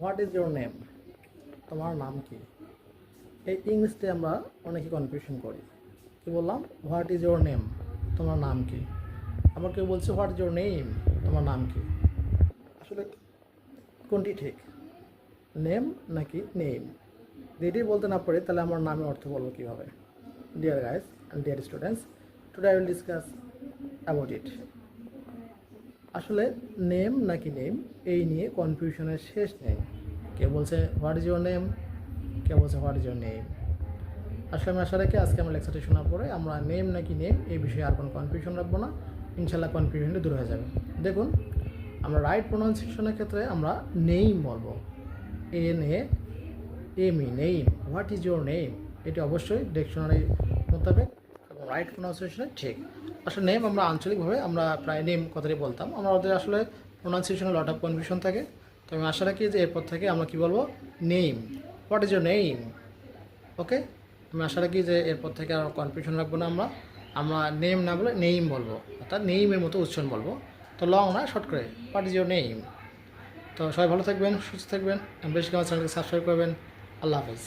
What is your name তোমার নাম কি? এই ইংলিশতে আমরা অনেকে কনফিউশন করি। কি বললাম? হোয়াট ইজ ইউর নেম তোমার নাম কি? আবার কেউ বলছে হোয়াট ইজ ইউর নেম তোমার নাম কি? আসলে কোনটি ঠিক? নেম নাকি নেম যেটি বলতে না পারি, তাহলে আমার নামে অর্থ বলব কীভাবে? Dear guys and dear students today I will discuss about it আসলে নেম নাকি নেম এই নিয়ে কনফিউশনের শেষ নেই। কেউ বলছে হোয়াট ইজ ইউর নেম কেউ বলছে হোয়াট ইজ ইউর নেম আসলে আমি আশা রাখি আজকে আমার লেকচারটি শোনার পরে আমরা নেম নাকি নেম এই বিষয়ে আর কোনো কনফিউশন রাখব না। ইনশাল্লাহ কনফিউশনটি দূর হয়ে যাবে। দেখুন, আমরা রাইট প্রোনাউন্সিয়েশনের ক্ষেত্রে আমরা নেইম বলব। N A M E name what is your name এটি অবশ্যই ডিকশনারি মোতাবেক রাইট প্রোনাউন্সিয়েশনে ঠিক। আসলে নেম আমরা আঞ্চলিকভাবে আমরা প্রায় নেম কথাটি বলতাম। আমরা ওদের আসলে প্রোনাউন্সিয়েশনে লট অফ কনফিউশন থাকে। তো আমি আশা রাখি যে এরপর থেকে আমরা কী বলব? Name what is your name okay আমি আশা রাখি যে এরপর থেকে আর কনফিউশন রাখব না আমরা। আমরা নেম না বলে নেইম বলব। অর্থাৎ নেইমের মতো উচ্চারণ বলব। তো লং না শর্ট করে। হোয়াট ইজ ইউর নেইম তো সবাই ভালো থাকবেন, সুস্থ থাকবেন। বেশি আমার চ্যানেলকে সাবস্ক্রাইব করবেন। আল্লাহ হাফেজ।